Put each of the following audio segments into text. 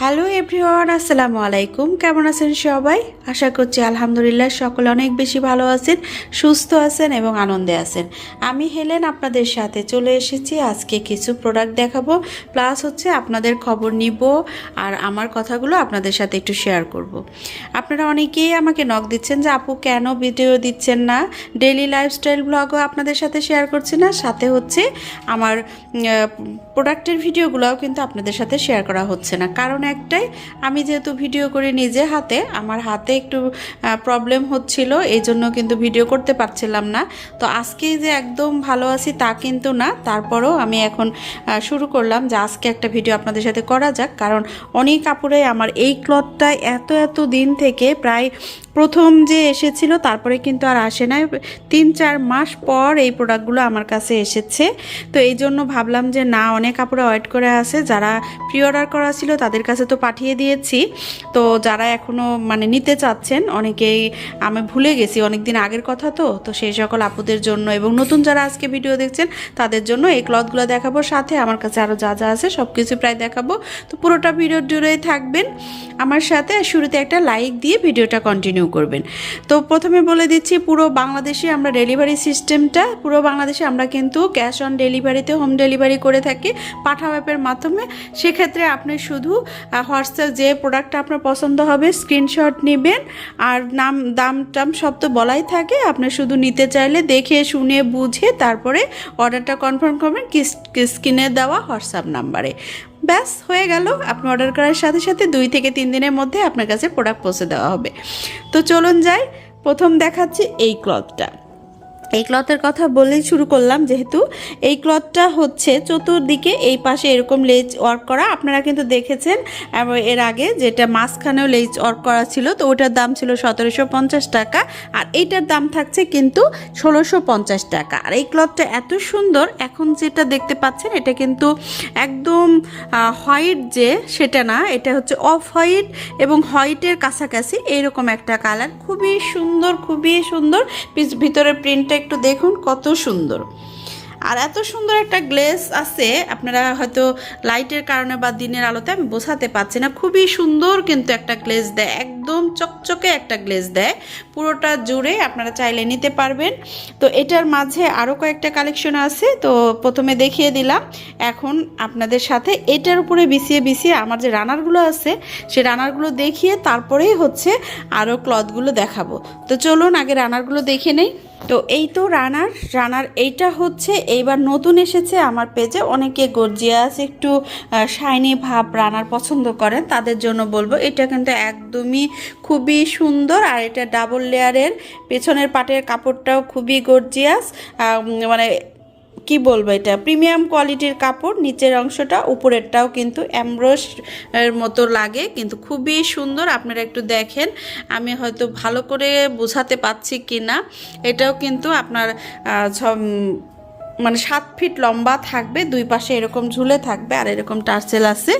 Hello everyone, আসসালামু আলাইকুম। কেমন আছেন সবাই? আশা করছি আলহামদুলিল্লাহ সকলে অনেক বেশি ভালো আছেন, সুস্থ আছেন এবং আনন্দে আছেন। আমি হেলেন, আপনাদের সাথে চলে এসেছি। আজকে কিছু প্রোডাক্ট দেখাবো প্লাস হচ্ছে আপনাদের খবর নিব আর আমার কথাগুলো আপনাদের সাথে একটু শেয়ার করব। আপনারা অনেকেই আমাকে নক দিচ্ছেন যে, আপু, কেন ভিডিও দিচ্ছেন না? ডেলি লাইফস্টাইল ব্লগও আপনাদের সাথে শেয়ার করছি না। সাথে হচ্ছে আমার প্রোডাক্টের ভিডিওগুলোও কিন্তু আপনাদের সাথে শেয়ার করা হচ্ছে না। কারণ একটাই, আমি যেহেতু ভিডিও করি নিজে হাতে, আমার হাতে একটু প্রবলেম হচ্ছিল এই জন্য কিন্তু ভিডিও করতে পারছিলাম না। তো আজকে যে একদম ভালো আছি তা কিন্তু না। তারপরও আমি এখন শুরু করলাম যে আজকে একটা ভিডিও আপনাদের সাথে করা যাক। কারণ অনেক কাপড়ে আমার এই ক্লথটা এত এত দিন থেকে প্রায় প্রথম যে এসেছিল, তারপরে কিন্তু আর আসে নাই। তিন, চার মাস পর এই প্রোডাক্টগুলো আমার কাছে এসেছে। তো এই জন্য ভাবলাম যে না অনেক কাপড়ে ওয়েট করে আছে, যারা প্রি অর্ডার করা ছিল তাদের কাছে তো পাঠিয়ে দিয়েছি। তো যারা এখনও মানে নিতে চাচ্ছেন, অনেকেই আমি ভুলে গেছি অনেক দিন আগের কথা তো তো সেই সকল আপুদের জন্য এবং নতুন যারা আজকে ভিডিও দেখছেন, তাদের জন্য এই ক্লথগুলো দেখাবো সাথে, আমার কাছে আরও যা যা আছে সব কিছু প্রায় দেখাবো। তো পুরোটা ভিডিও জুড়েই থাকবেন আমার সাথে শুরুতে একটা লাইক দিয়ে ভিডিওটা কন্টিনিউ করবেন। তো প্রথমে বলে দিচ্ছি, পুরো বাংলাদেশে আমরা ডেলিভারি সিস্টেমটা পুরো বাংলাদেশে আমরা কিন্তু ক্যাশ অন ডেলিভারিতে হোম ডেলিভারি করে থাকি। পাঠাও অ্যাপের মাধ্যমে, সেক্ষেত্রে আপনি শুধু হোয়াটসঅ্যাপ যে প্রোডাক্টটা আপনার পছন্দ হবে, স্ক্রিনশট নেবেন, আর নাম, দাম টাম সব তো বলাই থাকে, আপনি শুধু নিতে চাইলে দেখে, শুনে, বুঝে, তারপরে অর্ডারটা কনফার্ম করবেন স্ক্রিনে দেওয়া হোয়াটসঅ্যাপ নাম্বারে। ব্যাস, হয়ে গেল, আপনি অর্ডার করার সাথে সাথে দুই থেকে তিন দিনের মধ্যে আপনার কাছে প্রোডাক্ট পৌঁছে দেওয়া হবে। তো চলুন যাই, প্রথম দেখাচ্ছি এই ক্লথটা। এই ক্লথের কথা বলেই শুরু করলাম, যেহেতু এই ক্লথটা হচ্ছে চতুর্দিকে এই পাশে এরকম লেজ ওয়ার্ক করা। আপনারা কিন্তু দেখেছেন এবং এর আগে যেটা মাঝখানেও লেজ ওয়ার্ক করা ছিল, তো ওটার দাম ছিল সতেরোশো পঞ্চাশ টাকা, আর এইটার দাম থাকছে কিন্তু ষোলোশো টাকা। আর এই ক্লথটা এত সুন্দর, এখন যেটা দেখতে পাচ্ছেন, এটা কিন্তু একদম হোয়াইট যে, সেটা না, এটা হচ্ছে অফ হোয়াইট এবং হোয়াইটের কাছাকাছি এইরকম একটা কালার। খুবই সুন্দর খুবই সুন্দর। ভিতরের প্রিন্টটা একটু দেখুন কত সুন্দর। আর এত সুন্দর একটা গ্লেস আছে, আপনারা হয়তো লাইটের কারণে বা দিনের আলোতে আমি বোঝাতে পারছি না। খুবই সুন্দর কিন্তু একটা গ্লেজ দেয়, একদম চকচকে একটা গ্লেজ দেয়। পুরোটা জুড়ে আপনারা চাইলে নিতে পারবেন। তো এটার মাঝে আরও কয়েকটা কালেকশন আছে, তো প্রথমে দেখিয়ে দিলাম। এখন আপনাদের সাথে এটার উপরে বিছিয়ে বিছিয়ে আমার যে রানারগুলো আছে, সে রানারগুলো দেখিয়ে তারপরেই হচ্ছে আরও ক্লথগুলো দেখাবো। তো চলুন আগে রানারগুলো দেখে নেই। তো এই তো রানার। রানার, এইটা হচ্ছে এইবার নতুন এসেছে আমার পেজে। অনেকে গর্জিয়াস একটু শাইনি ভাব রানার পছন্দ করেন, তাদের জন্য বলব, এটা কিন্তু একদমই খুবই সুন্দর। আর এটা ডাবল লেয়ারের পেছনের পাটের কাপড়টাও খুবই গর্জিয়াস মানে কি বলব এটা? প্রিমিয়াম কোয়ালিটির কাপড়, নিচের অংশটা, উপরেরটাও কিন্তু অ্যামব্রোস এর মতো লাগে, কিন্তু খুবই সুন্দর। আপনারা একটু দেখেন, আমি হয়তো ভালো করে বোঝাতে পারছি কি না এটাও কিন্তু আপনার মানে সাত ফিট লম্বা থাকবে, দুই পাশে এরকম ঝুলে থাকবে আর এরকম টার্সেল আছে।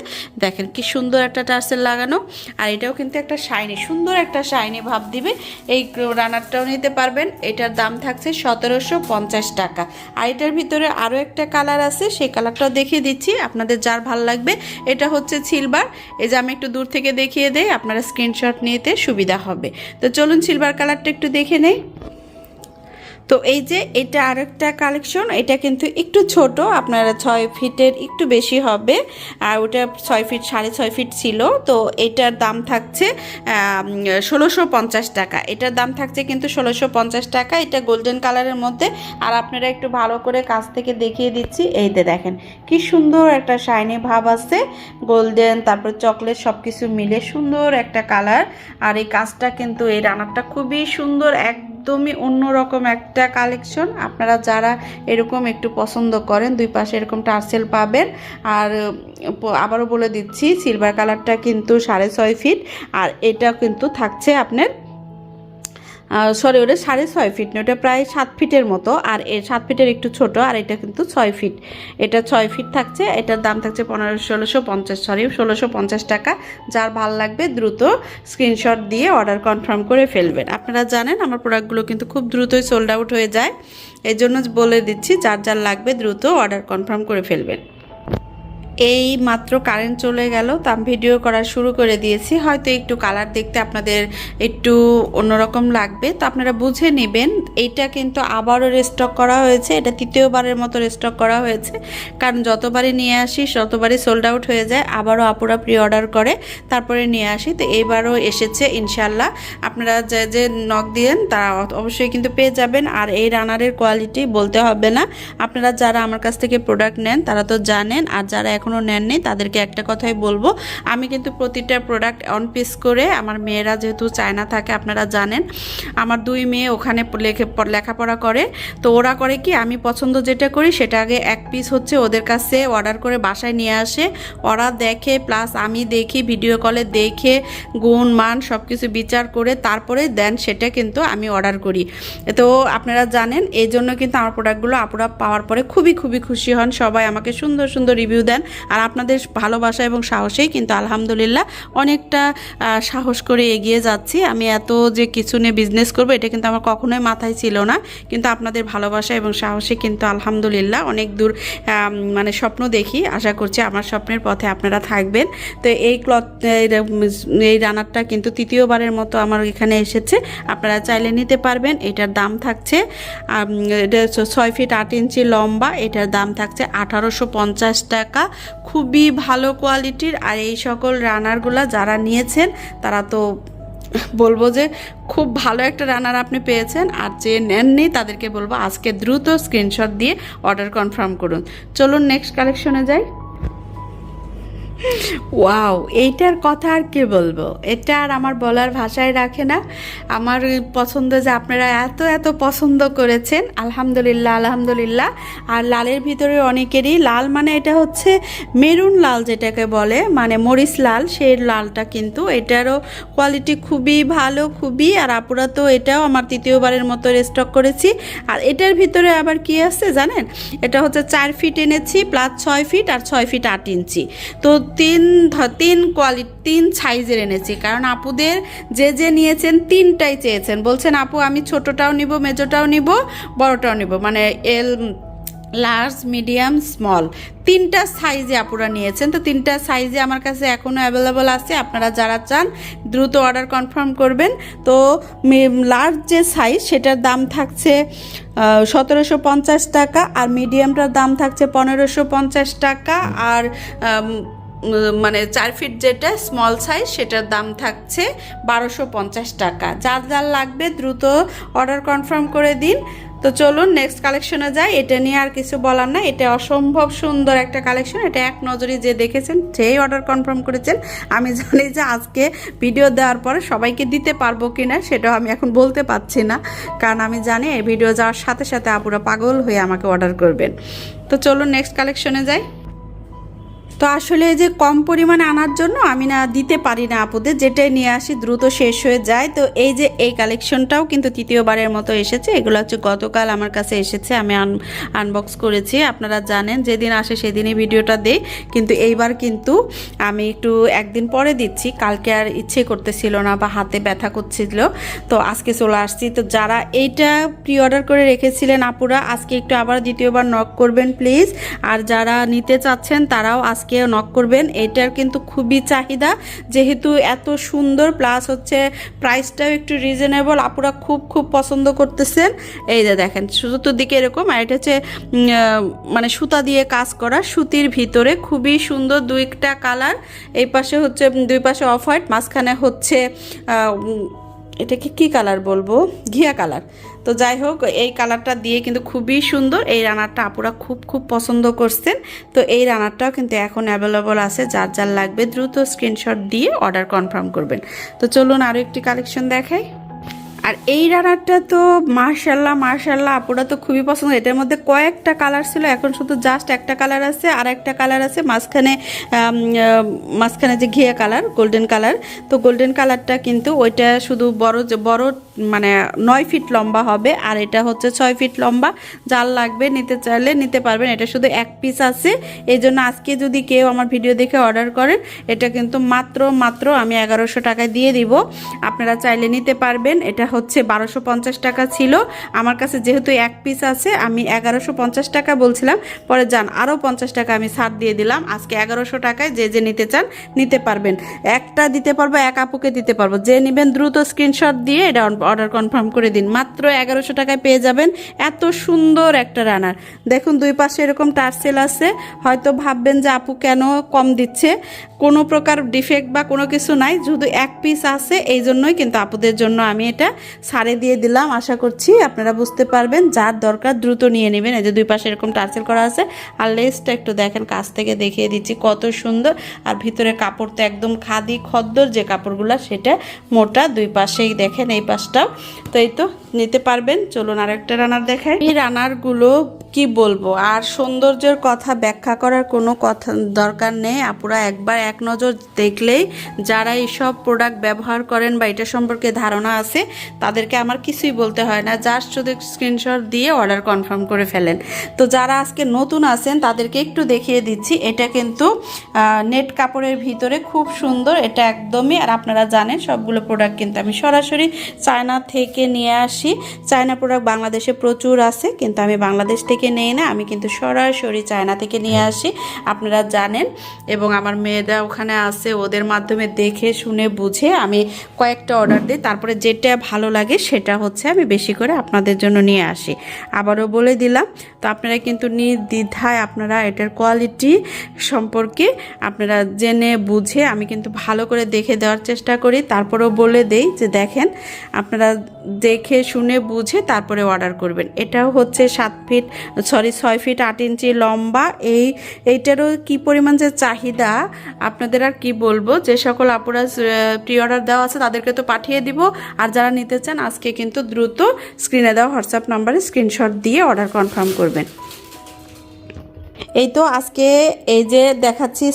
দেখেন কি সুন্দর একটা টার্সেল লাগানো। আর এটাও কিন্তু একটা শাইনি, সুন্দর একটা শাইনি ভাব দিবে। এই রানারটাও নিতে পারবেন। এটার দাম থাকছে সতেরোশো পঞ্চাশ টাকা। আর এটার ভিতরে আরও একটা কালার আছে, সেই কালারটাও দেখিয়ে দিচ্ছি। আপনাদের যার ভালো লাগবে, এটা হচ্ছে সিলভার। এই যে আমি একটু দূর থেকে দেখিয়ে দেই, আপনারা স্ক্রিনশট নিতে সুবিধা হবে। তো চলুন সিলভার কালারটা একটু দেখে নেই। তো এই যে এটা আরেকটা কালেকশন এটা কিন্তু একটু ছোট, আপনারা ছয় ফিটের একটু বেশি হবে। আর ওটা ছয় ফিট, সাড়ে ছয় ফিট ছিল, তো এটার দাম থাকছে ষোলোশো পঞ্চাশ টাকা। এটার দাম থাকছে কিন্তু ষোলোশো পঞ্চাশ টাকা। এটা গোল্ডেন কালারের মধ্যে। আর আপনারা একটু ভালো করে কাছ থেকে দেখিয়ে দিচ্ছি। এইতে দেখেন, কি সুন্দর একটা শাইনি ভাব আছে। গোল্ডেন তারপর চকলেট সব কিছু মিলে সুন্দর একটা কালার আর এই কাজটা কিন্তু, এই রানারটা খুবই সুন্দর একদমই অন্যরকম একটা কালেকশন আপনারা যারা এরকম একটু পছন্দ করেন, দুই পাশে এরকম টার্সেল পাবেন। আর আবারও বলে দিচ্ছি সিলভার কালারটা কিন্তু সাড়ে ছয় ফিট আর এটা কিন্তু থাকছে আপনার সরি, ওটা সাড়ে ছয় ফিট না, ওটা প্রায় সাত ফিটের মতো, আর এর সাত ফিটের একটু ছোট, আর এটা কিন্তু ছয় ফিট এটা ছয় ফিট থাকছে, এটার দাম থাকছে পনেরো, ষোলোশো পঞ্চাশ, সরি, ষোলোশো পঞ্চাশ টাকা। যার ভালো লাগবে দ্রুত স্ক্রিনশট দিয়ে অর্ডার কনফার্ম করে ফেলবেন। আপনারা জানেন, আমার প্রোডাক্টগুলো কিন্তু খুব দ্রুতই সোল্ড আউট হয়ে যায়। এই জন্য বলে দিচ্ছি, যার যার লাগবে দ্রুত অর্ডার কনফার্ম করে ফেলবেন। এই মাত্র কারেন্ট চলে গেল, তো আমি ভিডিও করা শুরু করে দিয়েছি। হয়তো একটু কালার দেখতে আপনাদের একটু অন্যরকম লাগবে। তো আপনারা বুঝে নেবেন, এইটা কিন্তু আবারও রেস্টক করা হয়েছে। এটা তৃতীয়বারের মতো রেস্টক করা হয়েছে। কারণ যতবারই নিয়ে আসি, ততবারই সোল্ড আউট হয়ে যায়। আবারও আপুরা প্রি অর্ডার করে, তারপরে নিয়ে আসি। তো এইবারও এসেছে ইনশাল্লাহ আপনারা যে যে নখ দিয়েন, তারা অবশ্যই কিন্তু পেয়ে যাবেন। আর এই রানারের কোয়ালিটি বলতে হবে না। আপনারা যারা আমার কাছ থেকে প্রোডাক্ট নেন, তারা তো জানেন। আর যারা এখনও নেননি, তাদেরকে একটা কথাই বলব। আমি কিন্তু প্রতিটা প্রোডাক্ট অন পিস করে আমার মেয়েরা যেহেতু চায়না থাকে, আপনারা জানেন, আমার দুই মেয়ে ওখানে লেখে, লেখাপড়া করে। তো ওরা করে কি, আমি পছন্দ যেটা করি সেটা আগে এক পিস হচ্ছে ওদের কাছে অর্ডার করে বাসায় নিয়ে আসে। ওরা দেখে প্লাস আমি দেখি ভিডিও কলে দেখে, গুণ, মান সব কিছু বিচার করে তারপরে দেন সেটা কিন্তু আমি অর্ডার করি। তো আপনারা জানেন, এই জন্য কিন্তু আমার প্রোডাক্টগুলো আপুরা পাওয়ার পরে খুবই খুবই খুশি হন। সবাই আমাকে সুন্দর সুন্দর রিভিউ দেন। আর আপনাদের ভালোবাসা এবং সাহসেই কিন্তু আলহামদুলিল্লাহ অনেকটা সাহস করে এগিয়ে যাচ্ছি। আমি এত যে কিছু নিয়ে বিজনেস করব, এটা কিন্তু আমার কখনোই মাথায় ছিল না। কিন্তু আপনাদের ভালোবাসা এবং সাহসে কিন্তু আলহামদুলিল্লাহ অনেক দূর মানে স্বপ্ন দেখি। আশা করছি আমার স্বপ্নের পথে আপনারা থাকবেন। তো এই ক্লথ, এই রানারটা কিন্তু তৃতীয়বারের মতো আমার এখানে এসেছে। আপনারা চাইলে নিতে পারবেন। এটার দাম থাকছে ছয় ফিট আট ইঞ্চি লম্বা। এটার দাম থাকছে আঠারোশো পঞ্চাশ টাকা। খুবই ভালো কোয়ালিটির আর এই সকল রানারগুলো যারা নিয়েছেন, তারা তো বলব যে খুব ভালো একটা রানার আপনি পেয়েছেন। আর যে নেননি, তাদেরকে বলব আজকে দ্রুত স্ক্রিনশট দিয়ে অর্ডার কনফার্ম করুন। চলুন নেক্সট কালেকশনে যাই। ওয়াও এইটার কথা আর কি বলব? এটা আর আমার বলার ভাষায় রাখে না। আমার পছন্দ যে আপনারা এত এত পছন্দ করেছেন। আলহামদুলিল্লাহ আলহামদুলিল্লাহ। আর লালের ভিতরে অনেকেরই, লাল মানে এটা হচ্ছে মেরুন লাল যেটাকে বলে মানে মরিচ লাল, সেই লালটা কিন্তু এটারও কোয়ালিটি খুবই ভালো, খুবই। আর আপুরা তো এটাও আমার তৃতীয়বারের মতো রেস্টক করেছি। আর এটার ভিতরে আবার কি আছে জানেন? এটা হচ্ছে চার ফিট এনেছি প্লাস ছয় ফিট আর ছয় ফিট আট ইঞ্চি। তো তিন তিন কোয়ালিটি, তিন সাইজের এনেছি। কারণ আপুদের যে যে নিয়েছেন তিনটাই চেয়েছেন। বলছেন, আপু, আমি ছোটটাও নিব, মেজোটাও নিব, বড়টাও নিব। মানে এল লার্জ মিডিয়াম স্মল তিনটা সাইজে আপুরা নিয়েছেন। তো তিনটা সাইজে আমার কাছে এখনও অ্যাভেলেবল আছে। আপনারা যারা চান, দ্রুত অর্ডার কনফার্ম করবেন। তো লার্জ যে সাইজ সেটার দাম থাকছে সতেরোশো পঞ্চাশ টাকা। আর মিডিয়ামটার দাম থাকছে পনেরোশো পঞ্চাশ টাকা। আর মানে চার ফিট যেটা স্মল সাইজ সেটার দাম থাকছে বারোশো পঞ্চাশ টাকা। যার যার লাগবে দ্রুত অর্ডার কনফার্ম করে দিন। তো চলুন নেক্সট কালেকশনে যাই। এটা নিয়ে আর কিছু বলার না এটা অসম্ভব সুন্দর একটা কালেকশন এটা এক নজরে যে দেখেছেন, সেই অর্ডার কনফার্ম করেছেন। আমি জানি যে আজকে ভিডিও দেওয়ার পরে সবাইকে দিতে পারব কি না সেটাও আমি এখন বলতে পারছি না। কারণ আমি জানি এই ভিডিও যাওয়ার সাথে সাথে আপুরা পাগল হয়ে আমাকে অর্ডার করবেন। তো চলুন নেক্সট কালেকশনে যাই। তো আসলে এই যে কম পরিমাণে আনার জন্য আমি না দিতে পারি না আপুদের, যেটাই নিয়ে আসি দ্রুত শেষ হয়ে যায়। তো এই যে এই কালেকশনটাও কিন্তু তৃতীয়বারের মতো এসেছে। এগুলো হচ্ছে গতকাল আমার কাছে এসেছে, আমি আনবক্স করেছি। আপনারা জানেন যেদিন আসে সেদিনই ভিডিওটা দেই। কিন্তু এইবার কিন্তু আমি একটু একদিন পরে দিচ্ছি। কালকে আর ইচ্ছে করতেছিল না বা হাতে ব্যথা করছিল। তো আজকে চলে আসছি। তো যারা এইটা প্রি অর্ডার করে রেখেছিলেন আপুরা, আজকে একটু আবার দ্বিতীয়বার নক করবেন প্লিজ আর যারা নিতে চাচ্ছেন তারাও আজকে নক করবেন, এটার কিন্তু খুবই চাহিদা। যেহেতু এত সুন্দর প্লাস হচ্ছে প্রাইসটাও একটু রিজনেবল আপুরা খুব খুব পছন্দ করতেছেন। এই যে দেখেন, চতুর্দিকে এরকম, আর এটা হচ্ছে মানে সুতা দিয়ে কাজ করা, সুতির ভিতরে খুবই সুন্দর দুইটা কালার এই পাশে হচ্ছে দুই পাশে অফ হোয়াইট মাঝখানে হচ্ছে এটাকে কি কালার বলব? ঘিয়া কালার তো যাই হোক, এই কালারটা দিয়ে কিন্তু খুবই সুন্দর। এই রানারটা আপুরা খুব খুব পছন্দ করছেন। তো এই রানারটাও কিন্তু এখন অ্যাভেলেবল আছে। যার যার লাগবে দ্রুত স্ক্রিনশট দিয়ে অর্ডার কনফার্ম করবেন। তো চলুন আরও একটি কালেকশন দেখাই। আর এই রানারটা তো মার্শাল্লাহ মার্শাল্লাহ আপুরা তো খুবই পছন্দ। এটার মধ্যে কয়েকটা কালার ছিল। এখন শুধু জাস্ট একটা কালার আছে আর একটা কালার আছে। মাঝখানে মাঝখানে যে ঘিয়া কালার গোল্ডেন কালার তো গোল্ডেন কালারটা কিন্তু ওইটা শুধু বড় বড় মানে নয় ফিট লম্বা হবে, আর এটা হচ্ছে ছয় ফিট লম্বা। জাল লাগবে নিতে চাইলে নিতে পারবেন, এটা শুধু এক পিস আছে। এই জন্য আজকে যদি কেউ আমার ভিডিও দেখে অর্ডার করেন, এটা কিন্তু মাত্র মাত্র আমি এগারোশো টাকায় দিয়ে দিব। আপনারা চাইলে নিতে পারবেন, এটা হচ্ছে বারোশো পঞ্চাশ টাকা ছিল। আমার কাছে যেহেতু এক পিস আছে, আমি এগারোশো পঞ্চাশ টাকা বলছিলাম, পরে যান আরও পঞ্চাশ টাকা আমি ছাড় দিয়ে দিলাম। আজকে এগারোশো টাকায় যে যে নিতে চান, নিতে পারবেন। একটা দিতে পারব, এক আপুকে দিতে পারব। যে নেবেন, দ্রুত স্ক্রিনশট দিয়ে এটা অর্ডার কনফার্ম করে দিন। মাত্র এগারোশো টাকায় পেয়ে যাবেন এত সুন্দর একটা রানার। দেখুন, দুই পাশে এরকম টার্সেল আছে। হয়তো ভাববেন যে আপু কেন কম দিচ্ছে? কোনো প্রকার ডিফেক্ট বা কোনো কিছু নাই, শুধু এক পিস আছে, এই জন্যই কিন্তু আপুদের জন্য আমি এটা সারে দিয়ে দিলাম। আশা করছি আপনারা বুঝতে পারবেন, যার দরকার দ্রুত নিয়ে নেবেন। এই যে দুই পাশে এরকম টার্সেল করা আছে, আর লেসটা একটু দেখেন, কাছ থেকে দেখিয়ে দিচ্ছি কত সুন্দর। আর ভিতরে কাপড় তো একদম খাদি খদ্দর যে কাপড়গুলো, সেটা মোটা। দুই পাশেই দেখেন, এই পাশটাও তো এই তো? নিতে পারবেন। চলুন আর একটা রানার দেখাই। এই রানারগুলো কি বলব? আর সৌন্দর্যের কথা ব্যাখ্যা করার কোনো কথা দরকার নেই। আপুরা একবার এক নজর দেখলেই যারা এইসব প্রোডাক্ট ব্যবহার করেন বা এটা সম্পর্কে ধারণা আছে, তাদেরকে আমার কিছুই বলতে হয় না। জাস্ট শুধু স্ক্রিনশট দিয়ে অর্ডার কনফার্ম করে ফেলেন। তো যারা আজকে নতুন আছেন, তাদেরকে একটু দেখিয়ে দিচ্ছি। এটা কিন্তু নেট কাপড়ের ভিতরে খুব সুন্দর। এটা একদমই, আর আপনারা জানেন সবগুলো প্রোডাক্ট কিন্তু আমি সরাসরি চায়না থেকে নিয়ে আসি। চায়না প্রোডাক্ট বাংলাদেশে প্রচুর আছে কিন্তু আমি বাংলাদেশ থেকে নেই না আমি কিন্তু সরাসরি চায়না থেকে নিয়ে আসি আপনারা জানেন। এবং আমার মেয়েরা ওখানে আছে ওদের মাধ্যমে দেখে শুনে বুঝে আমি কয়েকটা অর্ডার দিই তারপরে যেটা ভালো লাগে সেটা হচ্ছে আমি বেশি করে আপনাদের জন্য নিয়ে আসি। আবারও বলে দিলাম তো আপনারা কিন্তু নির্দ্বিধায় আপনারা এটার কোয়ালিটি সম্পর্কে আপনারা জেনে বুঝে আমি কিন্তু ভালো করে দেখে দেওয়ার চেষ্টা করি। তারপরেও বলে দেই যে দেখেন আপনারা দেখে শুনে বুঝে তারপরে অর্ডার করবেন। এটাও হচ্ছে সাত ফিট সরি ছয় ফিট আট ইঞ্চি লম্বা। এই, এইটারও কি পরিমাণ যে চাহিদা, আপনাদের আর কি বলব? যে সকল আপুরা প্রি অর্ডার দেওয়া আছে তাদেরকে তো পাঠিয়ে দিব। আর যারা নিতে চান, আজকে কিন্তু দ্রুত স্ক্রিনে দেওয়া হোয়াটসঅ্যাপ নাম্বারে স্ক্রিনশট দিয়ে অর্ডার কনফার্ম করবেন। এই তো আজকে এই যে দেখাচ্ছি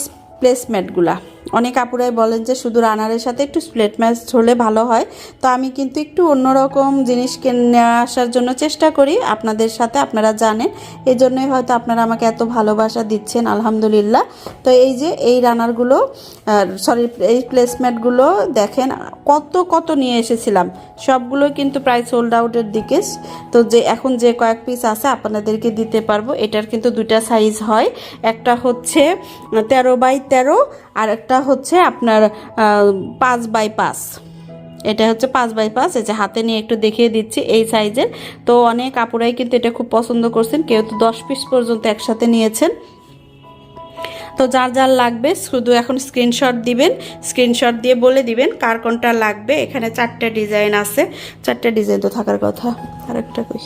প্লেসমেন্টগুলা অনেক আপুরাই বলেন যে শুধু রানারের সাথে একটু স্প্লেট ম্যাচ হলে ভালো হয়। তো আমি কিন্তু একটু অন্যরকম জিনিস নিয়ে আসার জন্য চেষ্টা করি। আপনাদের সাথে আপনারা জানেন। এই জন্যই হয়তো আপনারা আমাকে এত ভালোবাসা দিচ্ছেন, আলহামদুলিল্লাহ। তো এই যে এই রানারগুলো সরি এই প্লেসমেন্টগুলো দেখেন, কত কত নিয়ে এসেছিলাম। সবগুলো কিন্তু প্রায় সোল্ড আউটের দিকে। তো যে এখন যে কয়েক পিস আছে, আপনাদেরকে দিতে পারব। এটার কিন্তু দুইটা সাইজ হয়। একটা হচ্ছে তেরো বাই তেরো আর একটা হচ্ছে আপনার পাঁচ বাই পাঁচ। এটা হচ্ছে পাঁচ বাই পাঁচ, এই যে হাতে নিয়ে একটু দেখিয়ে দিচ্ছি এই সাইজের। তো অনেক কাপড়াই কিন্তু এটা খুব পছন্দ করছেন, কেউ তো দশ পিস পর্যন্ত একসাথে নিয়েছেন। তো যার যার লাগবে, শুধু এখন স্ক্রিনশট দিবেন স্ক্রিনশট দিয়ে বলে দিবেন কার কোনটা লাগবে। এখানে চারটে ডিজাইন আছে, চারটে ডিজাইন তো থাকার কথা। আরেকটা কই?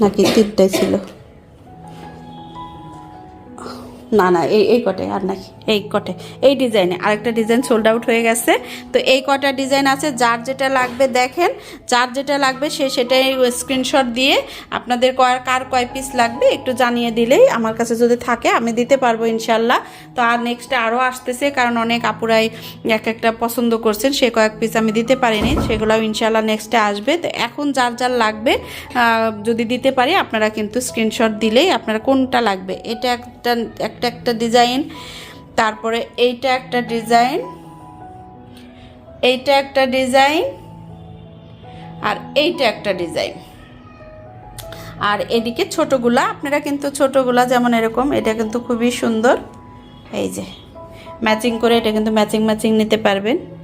নাকি তিনটাই ছিল? না না এই এই কটাই আর নাকি। এই কটে, এই ডিজাইনে আরেকটা ডিজাইন সোল্ড আউট হয়ে গেছে। তো এই কটা ডিজাইন আছে, যার যেটা লাগবে দেখেন, যার যেটা লাগবে সে সেটাই স্ক্রিনশট দিয়ে আপনাদের কয় কার কয় পিস লাগবে একটু জানিয়ে দিলেই আমার কাছে যদি থাকে, আমি দিতে পারব ইনশাল্লাহ তো আর নেক্সট আরও আসতেছে, কারণ অনেক আপুরাই এক একটা পছন্দ করছেন, সে কয়েক পিস আমি দিতে পারিনি, সেগুলোও ইনশাল্লাহ নেক্সটে আসবে। তো এখন যার যার লাগবে যদি দিতে পারি, আপনারা কিন্তু স্ক্রিনশট দিলেই আপনারা কোনটা লাগবে। এটা একটা একটা একটা ডিজাইন তারপরে এইটা একটা ডিজাইন, এইটা একটা ডিজাইন, আর এইটা একটা ডিজাইন। আর এদিকে ছোটোগুলা, আপনারা কিন্তু ছোটোগুলা যেমন এরকম, এটা কিন্তু খুবই সুন্দর। এই যে, ম্যাচিং করে এটা কিন্তু ম্যাচিং ম্যাচিং নিতে পারবেন।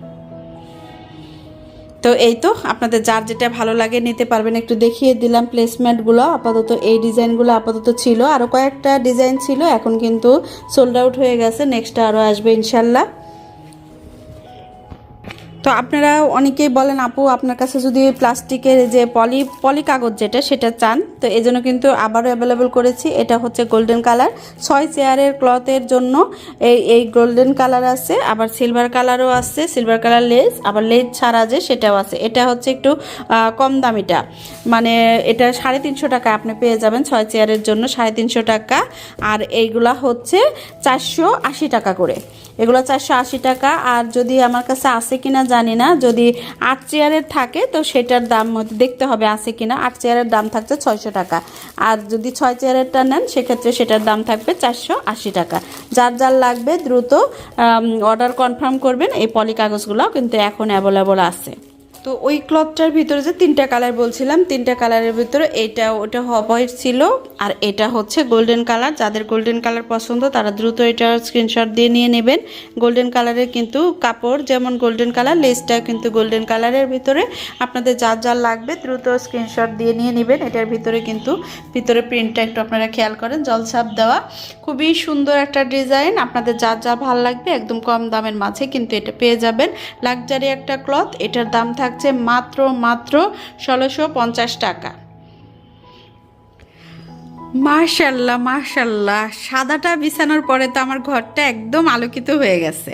তো এই তো আপনাদের যার যেটা ভালো লাগে নিতে পারবেন, একটু দেখিয়ে দিলাম প্লেসমেন্টগুলো আপাতত এই ডিজাইনগুলো আপাতত ছিল। আরও কয়েকটা ডিজাইন ছিল, এখন কিন্তু সোল্ড আউট হয়ে গেছে। নেক্সট আরও আসবে ইনশাল্লাহ। তো আপনারা অনেকেই বলেন, আপু, আপনার কাছে যদি প্লাস্টিকের যে পলি পলি কাগজ যেটা, সেটা চান। তো এই জন্য কিন্তু আবারও অ্যাভেলেবল করেছি। এটা হচ্ছে গোল্ডেন কালার ছয় চেয়ারের ক্লথের জন্য এই এই গোল্ডেন কালার আছে। আবার সিলভার কালারও আছে। সিলভার কালার লেস আবার লেস ছাড়া যে সেটাও আছে। এটা হচ্ছে একটু কম দামিটা। মানে এটা সাড়ে তিনশো টাকা আপনি পেয়ে যাবেন ছয় চেয়ারের জন্য, সাড়ে তিনশো টাকা। আর এইগুলা হচ্ছে চারশো আশি টাকা করে। এগুলো চারশো আশি টাকা। আর যদি আমার কাছে আছে কিনা জানি না, যদি আট চেয়ারের থাকে তো সেটার দাম দেখতে হবে আছে কিনা। আট চেয়ারের দাম থাকছে ছয়শো টাকা। আর যদি ছয় চেয়ারেরটা নেন, সেক্ষেত্রে সেটার দাম থাকবে চারশো আশি টাকা। যার যার লাগবে দ্রুত অর্ডার কনফার্ম করবেন। এই পলি কাগজগুলো কিন্তু এখন অ্যাভেলেবল আছে। তো ওই ক্লথটার ভিতরে যে তিনটা কালার বলছিলাম, তিনটা কালারের ভিতরে এটা, ওটা হোয়াইট ছিল আর এটা হচ্ছে গোল্ডেন কালার যাদের গোল্ডেন কালার পছন্দ, তারা দ্রুত এটা স্ক্রিনশট দিয়ে নিয়ে নেবেন। গোল্ডেন কালারের কিন্তু কাপড়, যেমন গোল্ডেন কালার লেসটা কিন্তু গোল্ডেন কালারের ভিতরে। আপনাদের যার যার লাগবে, দ্রুত স্ক্রিনশট দিয়ে নিয়ে নেবেন। এটার ভিতরে কিন্তু ভিতরে প্রিন্টটা একটু আপনারা খেয়াল করেন, জলছাপ দেওয়া। খুবই সুন্দর একটা ডিজাইন। আপনাদের যার যা ভালো লাগবে, একদম কম দামের মাঝে কিন্তু এটা পেয়ে যাবেন। লাক্সারি একটা ক্লথ এটার দাম থাকছে মাত্র মাত্র ষোলোশো পঞ্চাশ টাকা। মার্শাল্লাহ মার্শাল্লাহ সাদাটা বিছানোর পরে তো আমার ঘরটা একদম আলোকিত হয়ে গেছে।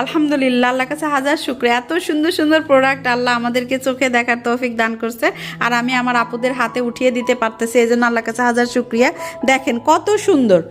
আলহামদুলিল্লাহ আল্লাহ কাছে হাজার শুক্রিয়া। এত সুন্দর সুন্দর প্রোডাক্ট আল্লাহ আমাদেরকে চোখে দেখার তৌফিক দান করছে। আর আমি আমার আপুদের হাতে উঠিয়ে দিতে পারতেছি এই জন্য আল্লাহ কাছে হাজার শুক্রিয়া। দেখেন কত সুন্দর।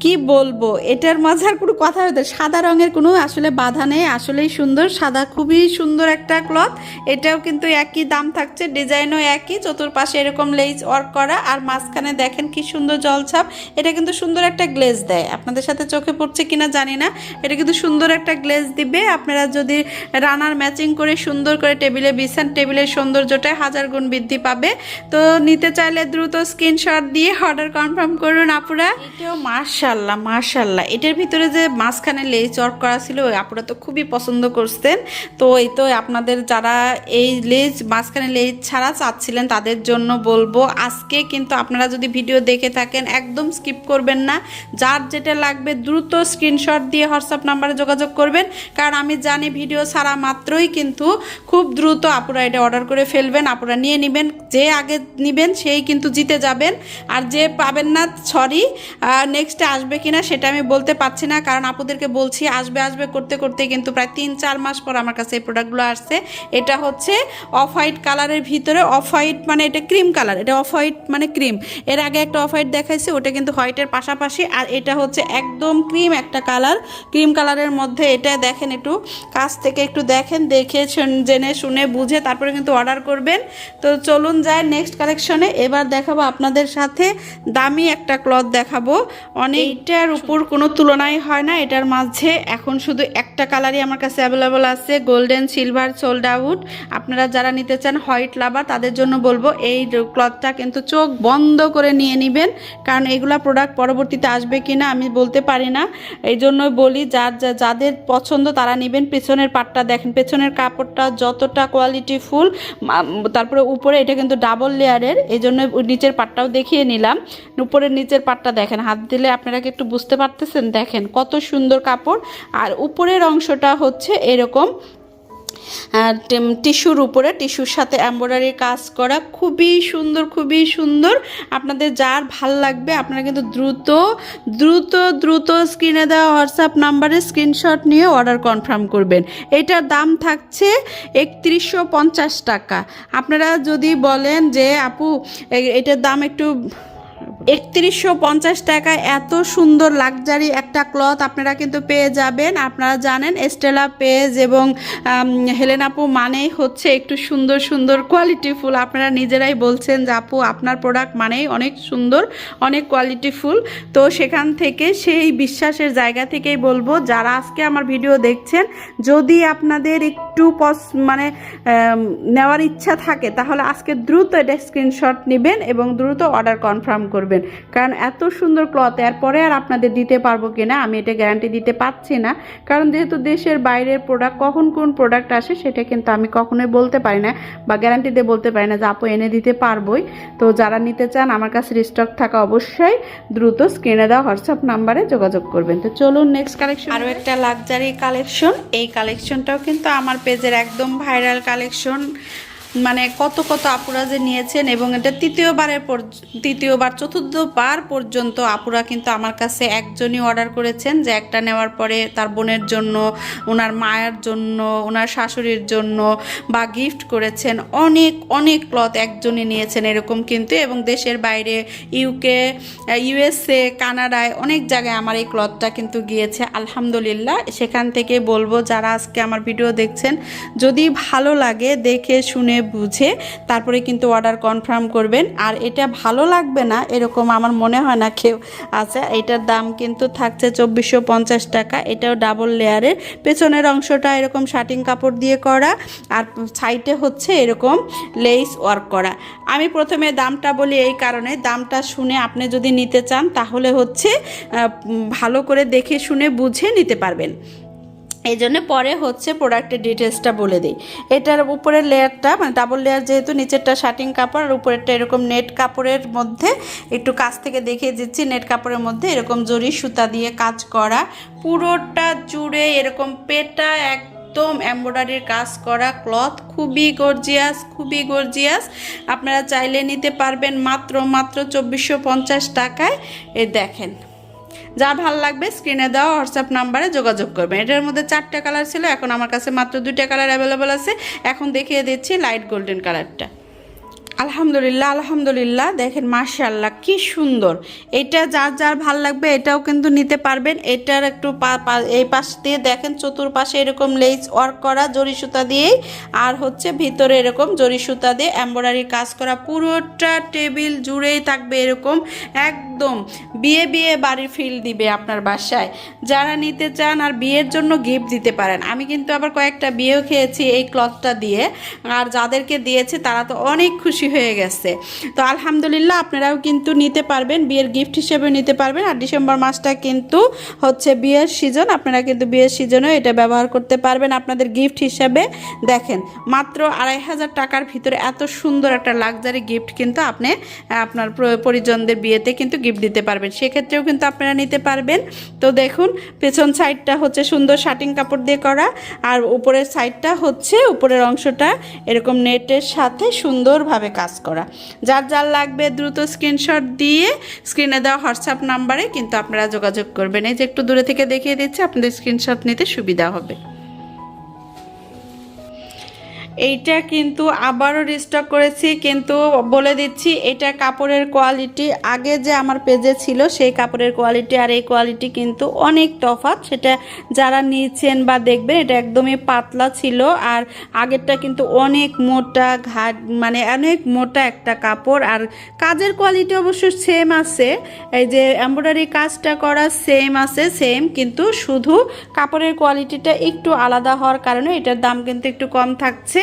কি বলব? এটার মাঝে আর কোনো কথা হতে সাদা রঙের কোনো আসলে বাধা নেই। আসলেই সুন্দর। সাদা খুবই সুন্দর একটা ক্লথ। এটাও কিন্তু একই দাম থাকছে। ডিজাইনও একই। চতুর্পাশে এরকম লেজ ওয়ার্ক করা। আর মাঝখানে দেখেন কি সুন্দর জলছাপ। এটা কিন্তু সুন্দর একটা গ্লেজ দেয়। আপনাদের সাথে চোখে পড়ছে কিনা জানি না। এটা কিন্তু সুন্দর একটা গ্লেজ দিবে। আপনারা যদি রানার ম্যাচিং করে সুন্দর করে টেবিলে বিছান, টেবিলের সৌন্দর্যটায় হাজার গুণ বৃদ্ধি পাবে। তো নিতে চাইলে দ্রুত স্ক্রিনশট দিয়ে অর্ডার কনফার্ম করুন আপুরা। এটাও মার্শাল্লাহ মার্শাল্লাহ এটার ভিতরে যে মাঝখানে লেজ ওয়ার্ক করা ছিল আপুরা তো খুবই পছন্দ করছেন। তো এই তো আপনাদের যারা এই লেজ, মাঝখানে লেজ ছাড়া চাচ্ছিলেন, তাদের জন্য বলব আজকে কিন্তু আপনারা যদি ভিডিও দেখে থাকেন, একদম স্কিপ করবেন না। যার যেটা লাগবে দ্রুত স্ক্রিনশট দিয়ে হোয়াটসঅ্যাপ নাম্বারে যোগাযোগ করবেন। কারণ আমি জানি ভিডিও ছাড়া মাত্রই কিন্তু খুব দ্রুত আপুরা এটা অর্ডার করে ফেলবেন, আপুরা নিয়ে নেবেন, যে আগে নেবেন, সেই কিন্তু জিতে যাবেন। আর যে পাবেন না, সরি নেক্সটে আসবে কিনা সেটা আমি বলতে পারছি না, কারণ আপুদেরকে বলছি আসবে আসবে করতে করতে কিন্তু প্রায় তিন চার মাস পর আমার কাছে এই প্রোডাক্টগুলো আসছে। এটা হচ্ছে অফ হোয়াইট কালারের ভিতরে অফ হোয়াইট মানে এটা ক্রিম কালার এটা অফ হোয়াইট মানে ক্রিম এর আগে একটা অফ হোয়াইট দেখাইছে, ওটা কিন্তু হোয়াইটের পাশাপাশি, আর এটা হচ্ছে একদম ক্রিম একটা কালার ক্রিম কালারের মধ্যে এটা দেখেন একটু, কাছ থেকে একটু দেখেন, দেখে জেনে শুনে বুঝে তারপরে কিন্তু অর্ডার করবেন। তো চলুন যায় নেক্সট কালেকশনে এবার দেখাবো আপনাদের সাথে দামি একটা ক্লথ দেখাবো। অনেকটার উপর কোনো তুলনাই হয় না, এটার মাঝে এখন শুধু একটা কালারই আমার কাছে অ্যাভেলেবল আছে গোল্ডেন সিলভার সোল্ড আউট আপনারা যারা নিতে চান হোয়াইট লাভার তাদের জন্য বলব এই ক্লথটা কিন্তু চোখ বন্ধ করে নিয়ে নেবেন, কারণ এগুলা প্রোডাক্ট পরবর্তীতে আসবে কি না আমি বলতে পারি না। এই জন্যই বলি, যার যাদের পছন্দ তারা নেবেন, পেছনের পাটটা দেখেন, পেছনের কাপড়টা যতটা কোয়ালিটি ফুল তারপরে উপরে এটা কিন্তু ডাবল লেয়ারের এই জন্য নিচের পাটটাও দেখিয়ে নিলাম। উপরের নিচের পাটটা দেখেন, হাত দিলে আপনারা কি একটু বুঝতে পারতেছেন? দেখেন কত সুন্দর কাপড়। আর উপরের অংশটা হচ্ছে এরকম টিস্যুর উপরে, টিস্যুর সাথে এমব্রয়ডারি কাজ করা। খুবই সুন্দর খুবই সুন্দর। আপনাদের যার ভালো লাগবে, আপনারা কিন্তু দ্রুত দ্রুত দ্রুত স্ক্রিনে দেওয়া হোয়াটসঅ্যাপ নাম্বারে স্ক্রিনশট নিয়ে অর্ডার কনফার্ম করবেন। এটার দাম থাকছে একত্রিশশো টাকা। আপনারা যদি বলেন যে, আপু এটার দাম একটু একত্রিশশো পঞ্চাশ টাকায় এত সুন্দর লাক্সারি একটা ক্লথ আপনারা কিন্তু পেয়ে যাবেন। আপনারা জানেন স্টেলা পেজ এবং হেলেন আপু মানেই হচ্ছে একটু সুন্দর সুন্দর কোয়ালিটিফুল আপনারা নিজেরাই বলছেন যে, আপু, আপনার প্রোডাক্ট মানেই অনেক সুন্দর, অনেক কোয়ালিটিফুল তো সেখান থেকে সেই বিশ্বাসের জায়গা থেকেই বলব, যারা আজকে আমার ভিডিও দেখছেন, যদি আপনাদের একটু পস মানে নেওয়ার ইচ্ছা থাকে, তাহলে আজকে দ্রুত এটা স্ক্রিনশট নেবেন এবং দ্রুত অর্ডার কনফার্ম করবেন। করবেন। কারণ এত সুন্দর ক্লথ এরপরে আর আপনাদের দিতে পারব কিনা আমি এটা গ্যারান্টি দিতে পারছি না। কারণ যেহেতু দেশের বাইরের প্রোডাক্ট কখন কোন প্রোডাক্ট আসে সেটা কিন্তু আমি কখনোই বলতে পারি না বা গ্যারান্টি দিয়ে বলতে পারি না যে আপু এনে দিতে পারবোই। তো যারা নিতে চান আমার কাছে স্টক থাকা অবশ্যই দ্রুত স্ক্রিনে দেওয়া হোয়াটসঅ্যাপ নাম্বারে যোগাযোগ করবেন। তো চলুন নেক্সট কালেকশন আরও একটা লাক্সারি কালেকশন এই কালেকশনটাও কিন্তু আমার পেজের একদম ভাইরাল কালেকশন মানে কত কত আপুরা যে নিয়েছেন এবং এটা তৃতীয়বারের তৃতীয়বার, চতুর্থবার পর্যন্ত আপুরা কিন্তু আমার কাছে একজনই অর্ডার করেছেন যে একটা নেওয়ার পরে তার বোনের জন্য, ওনার মায়ের জন্য, ওনার শাশুড়ির জন্য বা গিফট করেছেন। অনেক অনেক ক্লথ একজনই নিয়েছেন এরকম কিন্তু এবং দেশের বাইরে ইউকে ইউএসএ কানাডায় অনেক জায়গায় আমার এই ক্লথটা কিন্তু গিয়েছে। আলহামদুলিল্লাহ, সেখান থেকে বলব যারা আজকে আমার ভিডিও দেখছেন, যদি ভালো লাগে দেখে শুনে বুঝে তারপরে কিন্তু অর্ডার কনফার্ম করবেন। আর এটা ভালো লাগবে না, এরকম আমার মনে হয় না কেউ আচ্ছা এটার দাম কিন্তু থাকছে চব্বিশশো পঞ্চাশ টাকা, এটাও ডাবল লেয়ারের পেছনের অংশটা এরকম শার্টিং কাপড় দিয়ে করা, আর সাইডে হচ্ছে এরকম লেস ওয়ার্ক করা। আমি প্রথমে দামটা বলি এই কারণে, দামটা শুনে আপনি যদি নিতে চান, তাহলে হচ্ছে ভালো করে দেখে শুনে বুঝে নিতে পারবেন। এই জন্য পরে হচ্ছে প্রোডাক্টের ডিটেলসটা বলে দিই। এটার উপরের লেয়ারটা মানে ডাবল লেয়ার যেহেতু নিচেরটা শার্টিং কাপড় আর উপরেরটা এরকম নেট কাপড়ের মধ্যে একটু কাছ থেকে দেখিয়ে দিচ্ছি নেট কাপড়ের মধ্যে এরকম জরি সুতা দিয়ে কাজ করা, পুরোটা জুড়ে এরকম পেটা এক একদম এমব্রয়ডারির কাজ করা ক্লথ খুবই গর্জিয়াস খুবই গর্জিয়াস আপনারা চাইলে নিতে পারবেন মাত্র মাত্র চব্বিশশো টাকায়। এ দেখেন যা ভালো লাগবে স্ক্রিনে দেওয়া হোয়াটসঅ্যাপ নাম্বারে যোগাযোগ করবে এটার মধ্যে চারটে কালার ছিল, এখন আমার কাছে মাত্র দুইটা কালার অ্যাভেলেবল আছে। এখন দেখিয়ে দিচ্ছি লাইট গোল্ডেন কালারটা আলহামদুলিল্লাহ আলহামদুলিল্লাহ, দেখেন মাশাল্লাহ কি সুন্দর। এটা যার যার ভালো লাগবে এটাও কিন্তু নিতে পারবেন। এটার একটু এই পাশ দিয়ে দেখেন চতুর্পাশে এরকম লেস ওয়ার্ক করা জরি সুতা দিয়েই, আর হচ্ছে ভিতরে এরকম জরি সুতা দিয়ে এমব্রয়ডারি কাজ করা, পুরোটা টেবিল জুড়েই থাকবে এরকম, একদম বিয়ে বিয়ে বাড়ির ফিল দিবে আপনার বাসায়। যারা নিতে চান আর বিয়ের জন্য গিফট দিতে পারেন, আমি কিন্তু আবার কয়েকটা বিয়েও খেয়েছি এই ক্লথটা দিয়ে, আর যাদেরকে দিয়েছে তারা তো অনেক খুশি হয়ে গেছে। তো আলহামদুলিল্লাহ আপনারাও কিন্তু নিতে পারবেন, বিয়ের গিফট হিসেবে নিতে পারবেন। আর ডিসেম্বর মাসটা কিন্তু হচ্ছে বিয়ের সিজন আপনারা কিন্তু বিয়ের সিজনেও এটা ব্যবহার করতে পারবেন আপনাদের গিফট হিসেবে। দেখেন, মাত্র আড়াই হাজার টাকার ভিতরে এত সুন্দর একটা লাক্সারি গিফট কিন্তু আপনি আপনার পরিজনদের বিয়েতে কিন্তু গিফট দিতে পারবেন। সেক্ষেত্রেও কিন্তু আপনারা নিতে পারবেন। তো দেখুন, পেছন সাইডটা হচ্ছে সুন্দর শার্টিং কাপড় দিয়ে করা, আর উপরের সাইডটা হচ্ছে উপরের অংশটা এরকম নেটের সাথে সুন্দরভাবে কাজ করা। যার যার লাগবে দ্রুত স্ক্রিনশট দিয়ে স্ক্রিনে দেওয়া হোয়াটসঅ্যাপ নাম্বারে কিন্তু আপনারা যোগাযোগ করবেন। এই যে একটু দূরে থেকে দেখিয়ে দিচ্ছি, আপনাদের স্ক্রিনশট নিতে সুবিধা হবে। এইটা কিন্তু আবারও রিস্টক করেছি, কিন্তু বলে দিচ্ছি, এটা কাপড়ের কোয়ালিটি আগে যে আমার পেজে ছিল সেই কাপড়ের কোয়ালিটি আর এই কোয়ালিটি কিন্তু অনেক তফাৎ। সেটা যারা নিয়েছেন বা দেখবেন, এটা একদমই পাতলা ছিল আর আগেরটা কিন্তু অনেক মোটা ঘাট মানে অনেক মোটা একটা কাপড়। আর কাজের কোয়ালিটি অবশ্য সেম আছে, এই যে এমব্রয়ডারি কাজটা করা সেম আছে সেম কিন্তু শুধু কাপড়ের কোয়ালিটিটা একটু আলাদা হওয়ার কারণে এটার দাম কিন্তু একটু কম থাকছে।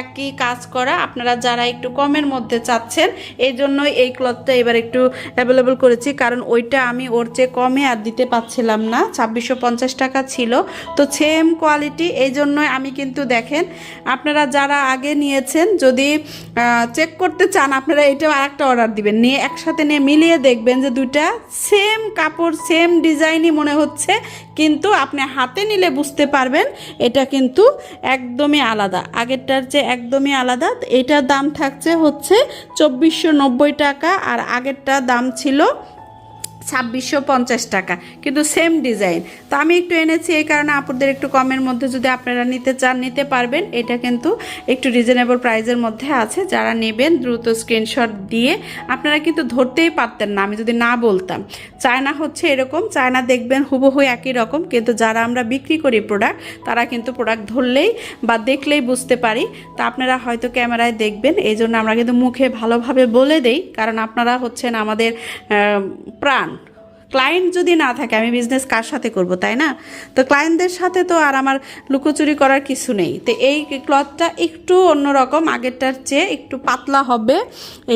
একই কাজ করা। আপনারা যারা একটু কমের মধ্যে চাচ্ছেন, এই জন্যই এই ক্লথটা এবার একটু অ্যাভেলেবল করেছি, কারণ ওইটা আমি ওর চেয়ে কমে আর দিতে পারছিলাম না। ছাব্বিশশো টাকা ছিল। তো সেম কোয়ালিটি এই জন্যই আমি কিন্তু দেখেন, আপনারা যারা আগে নিয়েছেন, যদি চেক করতে চান, আপনারা এটা আর একটা অর্ডার দিবেন। নিয়ে একসাথে নিয়ে মিলিয়ে দেখবেন যে দুইটা সেম কাপড় সেম ডিজাইনই মনে হচ্ছে, কিন্তু আপনি হাতে নিলে বুঝতে পারবেন, এটা কিন্তু একদমই আলাদা। আগেরটার যে একদমই আলাদা। এটার দাম থাকছে হচ্ছে চব্বিশশো টাকা আর আগেরটার দাম ছিল ছাব্বিশশো পঞ্চাশ টাকা। কিন্তু সেম ডিজাইন তো আমি একটু এনেছি, এই কারণে আপুদের একটু কমের মধ্যে যদি আপনারা নিতে চান, নিতে পারবেন। এটা কিন্তু একটু রিজনেবল প্রাইজের মধ্যে আছে। যারা নেবেন, দ্রুত স্ক্রিনশট দিয়ে আপনারা কিন্তু ধরতেই পারতেন না, আমি যদি না বলতাম। চায়না হচ্ছে এরকম, চায়না দেখবেন হুবহু একই রকম। কিন্তু যারা আমরা বিক্রি করি প্রোডাক্ট তারা কিন্তু প্রোডাক্ট ধরলেই বা দেখলেই বুঝতে পারি। তা আপনারা হয়তো ক্যামেরায় দেখবেন, এই জন্য আমরা কিন্তু মুখে ভালোভাবে বলে দেই। কারণ আপনারা হচ্ছেন আমাদের প্রাণ। ক্লায়েন্ট যদি না থাকে, আমি বিজনেস কার সাথে করব, তাই না? তো ক্লায়েন্টদের সাথে তো আর আমার লুকোচুরি করার কিছু নেই। তো এই ক্লথটা একটু অন্যরকম আগেরটার চেয়ে একটু পাতলা হবে।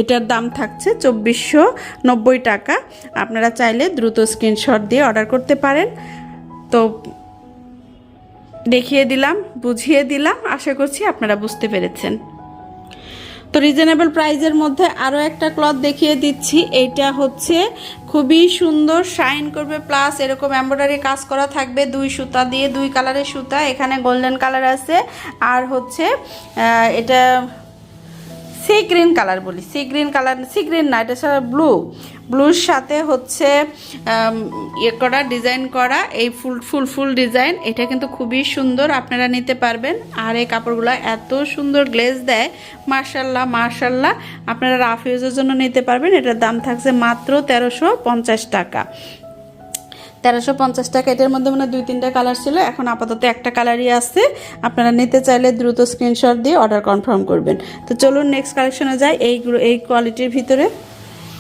এটার দাম থাকছে চব্বিশশো নব্বই টাকা। আপনারা চাইলে দ্রুত স্ক্রিনশট দিয়ে অর্ডার করতে পারেন। তো দেখিয়ে দিলাম, বুঝিয়ে দিলাম। আশা করছি আপনারা বুঝতে পেরেছেন। তো রিজনেবল প্রাইজের মধ্যে আরও একটা ক্লথ দেখিয়ে দিচ্ছি। এইটা হচ্ছে খুবই সুন্দর শাইন করবে প্লাস এরকম এম্ব্রয়ডারি কাজ করা থাকবে দুই সুতা দিয়ে, দুই কালারের সুতা। এখানে গোল্ডেন কালার আছে। আর হচ্ছে এটা সি গ্রিন কালার বলি। Sea green colour sea green না, এটা ব্লু ব্লুর সাথে হচ্ছে ইয়ে করা, ডিজাইন করা, এই ফুল ফুল ফুল ডিজাইন, এটা কিন্তু খুবই সুন্দর, আপনারা নিতে পারবেন। আর এই কাপড়গুলো এত সুন্দর গ্লেজ দেয় মার্শাল্লাহ মার্শাল্লাহ আপনারা রাফ ইউজের জন্য নিতে পারবেন, এটার দাম থাকছে মাত্র তেরোশো টাকা। তেরোশো পঞ্চাশ টাকা, এটার মধ্যে মানে দুই, তিনটা কালার ছিল, এখন আপাতত একটা কালারই আছে। আপনারা নিতে চাইলে দ্রুত স্ক্রিনশট দিয়ে অর্ডার কনফার্ম করবেন। তো চলুন নেক্সট কালেকশনে যাই এইগুলো এই কোয়ালিটির ভিতরে।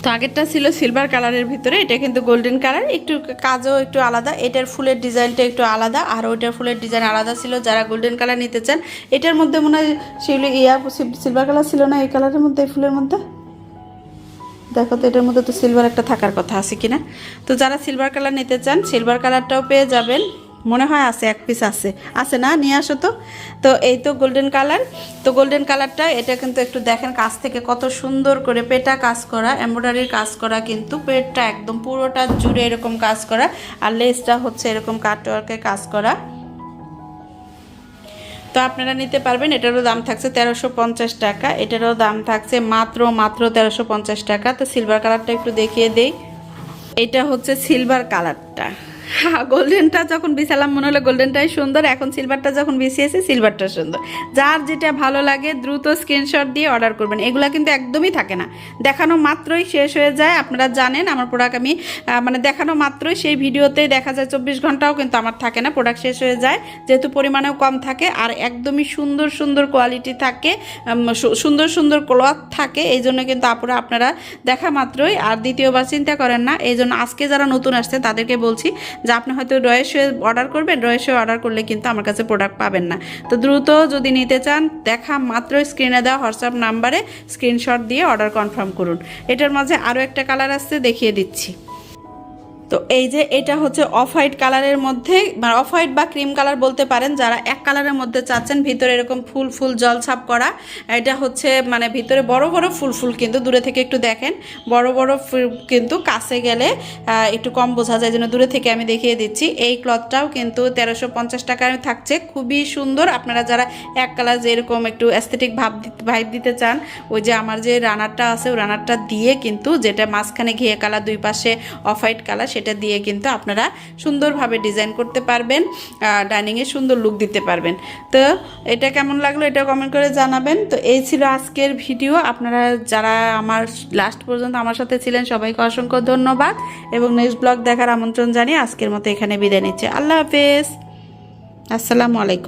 তো আগেরটা ছিল সিলভার কালারের ভিতরে, এটা কিন্তু গোল্ডেন কালার একটু কাজও একটু আলাদা, এটার ফুলের ডিজাইনটা একটু আলাদা, আর ওইটার ফুলের ডিজাইন আলাদা ছিল, যারা গোল্ডেন কালার নিতে চান। এটার মধ্যে মনে হয় সেগুলো ইয়া সিলভার কালার ছিল না এই কালারের মধ্যে, এই ফুলের মধ্যে? দেখো তো, এটার মধ্যে তো সিলভার একটা থাকার কথা আছে কিনা। তো যারা সিলভার কালার নিতে চান সিলভার কালারটাও পেয়ে যাবেন। মনে হয় আছে, এক পিস আছে। আছে না? নিয়ে আসো তো। তো এই তো গোল্ডেন কালার তো গোল্ডেন কালারটা এটা কিন্তু একটু দেখেন কাছ থেকে কত সুন্দর করে পেটা কাজ করা এমব্রয়ডারির কাজ করা কিন্তু পেটটা একদম পুরোটা জুড়ে এরকম কাজ করা আর লেসটা হচ্ছে এরকম কাটওয়ার্কে কাজ করা। তো আপনারা নিতে পারবেন, এটারও দাম থাকছে তেরোশো পঞ্চাশ টাকা। এটারও দাম থাকছে মাত্র মাত্র তেরোশো পঞ্চাশ টাকা। তো সিলভার কালারটা একটু দেখিয়ে দেই। এটা হচ্ছে সিলভার কালারটা গোল্ডেনটা যখন বিছালাম, মনে হলো গোল্ডেনটাই সুন্দর। এখন সিলভারটা যখন বিছিয়েছি, সিলভারটা সুন্দর। যার যেটা ভালো লাগে, দ্রুত স্ক্রিনশট দিয়ে অর্ডার করবেন। এগুলা কিন্তু একদমই থাকে না। দেখানো মাত্রই শেষ হয়ে যায়। আপনারা জানেন, আমার প্রোডাক্ট আমি মানে দেখানো মাত্রই সেই ভিডিওতেই দেখা যায় চব্বিশ ঘন্টাও কিন্তু আমার থাকে না। প্রোডাক্ট শেষ হয়ে যায়। যেহেতু পরিমাণেও কম থাকে আর একদমই সুন্দর সুন্দর কোয়ালিটি থাকে সুন্দর সুন্দর ক্লথ থাকে, এই জন্য কিন্তু আপুরা, আপনারা দেখা মাত্রই। আর দ্বিতীয়বার চিন্তা করেন না। এই জন্য আজকে যারা নতুন আসছে, তাদেরকে বলছি যে আপনি হয়তো রয়েসে অর্ডার করবেন রয়েসে অর্ডার করলে কিন্তু আমার কাছে প্রোডাক্ট পাবেন না। তো দ্রুত যদি নিতে চান, দেখা মাত্র স্ক্রিনে দেওয়া হোয়াটসঅ্যাপ নাম্বারে স্ক্রিনশট দিয়ে অর্ডার কনফার্ম করুন। এটার মাঝে আরও একটা কালার আসছে, দেখিয়ে দিচ্ছি। তো এই যে এটা হচ্ছে অফ হোয়াইট কালারের মধ্যে মানে অফ হোয়াইট বা ক্রিম কালার বলতে পারেন, যারা এক কালারের মধ্যে চাচ্ছেন, ভিতরে এরকম ফুল ফুল জল ছাপ করা, এটা হচ্ছে মানে ভিতরে বড় বড় ফুল ফুল কিন্তু দূরে থেকে একটু দেখেন, বড় বড় ফুল কিন্তু কাছে গেলে একটু কম বোঝা যায়, যেন দূরে থেকে আমি দেখিয়ে দিচ্ছি। এই ক্লথটাও কিন্তু তেরোশো পঞ্চাশ টাকায় থাকছে, খুবই সুন্দর। আপনারা যারা এক কালার যে এরকম একটু অ্যাস্থেটিক ভাব ভাইব দিতে চান, ওই যে আমার যে রানারটা আছে, ওই রানারটা দিয়ে কিন্তু যেটা মাঝখানে ঘিয়ে কালার দুই পাশে অফ হোয়াইট কালার সেটা দিয়ে কিন্তু আপনারা সুন্দরভাবে ডিজাইন করতে পারবেন ডাইনিংয়ে সুন্দর লুক দিতে পারবেন। তো এটা কেমন লাগল এটা কমেন্ট করে জানাবেন। তো এই ছিল আজকের ভিডিও আপনারা যারা আমার লাস্ট পর্যন্ত আমার সাথে ছিলেন, সবাইকে অসংখ্য ধন্যবাদ। এবং নেক্সট ব্লগ দেখার আমন্ত্রণ জানিয়ে আজকের মতো এখানে বিদায় নিচ্ছে। আল্লাহ হাফেজ। আসসালামু আলাইকুম।